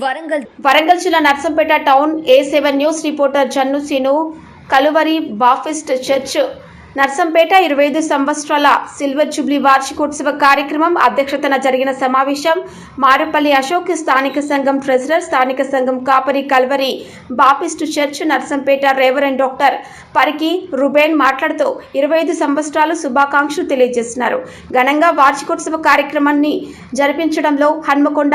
వరంగల్ వరంగల్ జిల్లా Narsampet town A seven news reporter Jannu Seenu Calvary Baptist Church Narsampet ఇరవై ఐదు సంవత్సరాల సిల్వర్ జూబ్లీ వార్షికోత్సవ కార్యక్రమం అధ్యక్షతన జరిగిన సమావేశం మారుపల్లి అశోక్ స్థానిక సంఘం ట్రెజరర్ స్థానిక సంఘం కాపరి Calvary Baptist church Narsampet reverend doctor Pariki Ruben మాట్లాడుతూ ఇరవై ఐదు సంవత్సరాలు శుభాకాంక్షలు తెలియజేస్తున్నారు. ఘనంగా వార్షికోత్సవ కార్యక్రమాన్ని జరిపించడంలో హన్మకొండ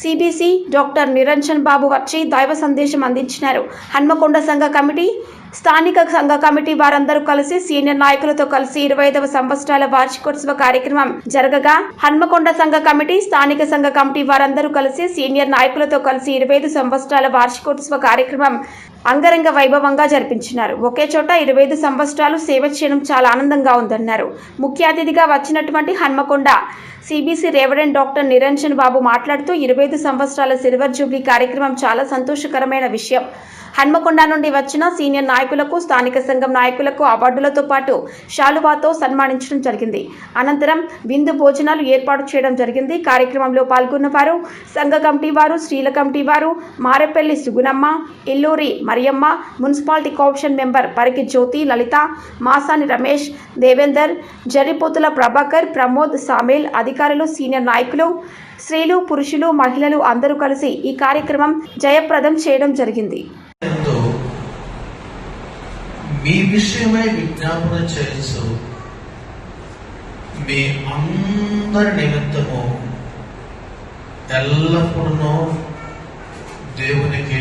సిబిసి డాక్టర్ నిరంజన్ బాబు వచ్చి దైవ సందేశం అందించినారు. హన్మకొండ సంఘ కమిటీ స్థానిక సంఘ కమిటీ వారందరూ కలిసి సీనియర్ నాయకులతో కలిసి ఇరవై ఐదవ సంవత్సరాల వార్షికోత్సవ కార్యక్రమం జరగగా హన్మకొండ సంఘ కమిటీ స్థానిక సంఘ కమిటీ వారందరూ కలిసి సీనియర్ నాయకులతో కలిసి ఇరవై ఐదు సంవత్సరాల వార్షికోత్సవ కార్యక్రమం అంగరంగ వైభవంగా జరిపించినారు. ఒకే చోట ఇరవై ఐదు సంవత్సరాలు సేవ చేయడం చాలా ఆనందంగా ఉందన్నారు. ముఖ్య అతిథిగా వచ్చినటువంటి Hanamkonda CBC reverend doctor Niranjan Babu మాట్లాడుతూ ఇరవై ఐదు సంవత్సరాల సిల్వర్ జూబ్లీ కార్యక్రమం చాలా సంతోషకరమైన విషయం. హన్మకొండ నుండి వచ్చిన సీనియర్ నాయకులకు స్థానిక సంఘం నాయకులకు అవార్డులతో పాటు శాలువాతో సన్మానించడం జరిగింది. అనంతరం విందు భోజనాలు ఏర్పాటు చేయడం జరిగింది. కార్యక్రమంలో పాల్గొన్న వారు సంఘ కమిటీ వారు స్త్రీల కమిటీ వారు Marepalli Sugunamma Illuri Mariyamma municipality council member Pariki Jyothi Lalitha Masani Ramesh Devender Jaripothula Prabhakar Pramod Samel అధికారులు సీనియర్ నాయకులు స్త్రీలు పురుషులు మహిళలు అందరూ కలిసి ఈ కార్యక్రమం జయప్రదం చేయడం జరిగింది. మీ విషయమై విజ్ఞాపన చేస్తూ మీ అందరి నిమిత్తము ఎల్లప్పుడూ దేవునికి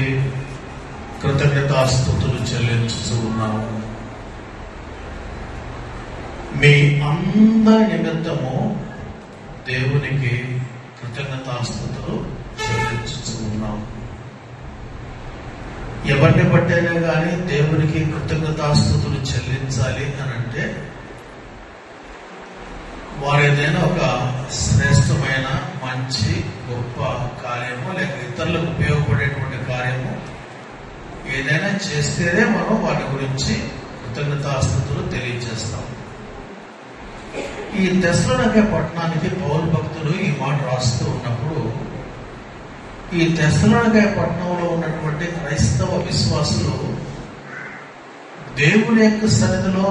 కృతజ్ఞతాస్థుతులు చెల్లించుతూ ఉన్నాము. మీ అందరి నిమిత్తము దేవునికి కృతజ్ఞతాస్థుతులు చెల్లించుతూ ఉన్నాము ఎవరిని పట్టైనా కానీ దేవునికి కృతజ్ఞతాస్థుతులు చెల్లించాలి అని అంటే వారు ఏదైనా ఒక శ్రేష్టమైన మంచి గొప్ప కార్యము లేక ఇతరులకు ఉపయోగపడేటువంటి కార్యము ఏదైనా చేస్తేనే మనం వాటి గురించి కృతజ్ఞతాస్థుతులు తెలియజేస్తాం. ఈ దశలోనకే పట్టణానికి పౌరు ఈ తెసలోనికాయ పట్టణంలో ఉన్నటువంటి క్రైస్తవ విశ్వాసులు దేవుని యొక్క సన్నిధిలో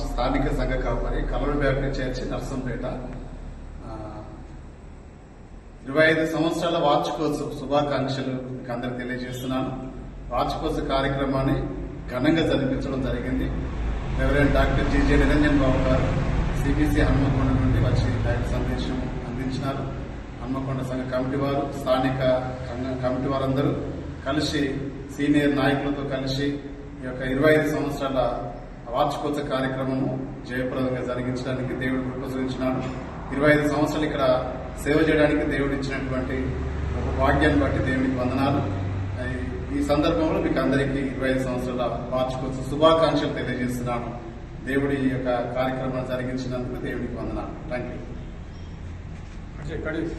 స్థానిక సంఘ కాపరి కలవరి బ్యాప్టిస్ట్ చేర్చి నర్సంపేట. ఇరవై ఐదు సంవత్సరాల వార్షికోత్సవ శుభాకాంక్షలు మీకు అందరికి తెలియజేస్తున్నాను. వార్షికోత్సవ కార్యక్రమాన్ని ఘనంగా జరిపించడం జరిగింది. Reverend doctor GJ Niranjan Babu గారు సిబిసి హన్మకొండ నుండి వచ్చి సందేశం అందించినారు. హన్మకొండ సంఘ కమిటీ వారు స్థానిక కమిటీ వారందరూ కలిసి సీనియర్ నాయకులతో కలిసి ఈ యొక్క ఇరవై ఐదు సంవత్సరాల వార్షికోత్సవ కార్యక్రమము జయప్రదంగా జరిగించడానికి దేవుడు కృపసరించినాడు ఇరవై ఐదు సంవత్సరాలు ఇక్కడ సేవ చేయడానికి దేవుడు ఇచ్చినటువంటి ఒక భాగ్యాన్ని బట్టి దేవునికి వందనాలు. ఈ- ఈ సందర్భంలో మీకు అందరికీ ఇరవై ఐదు సంవత్సరాల వార్షికోత్సవ శుభాకాంక్షలు తెలియజేస్తున్నాను. దేవుడి యొక్క కార్యక్రమాన్ని జరిగించినందుకు దేవునికి వందనాలు. Thank you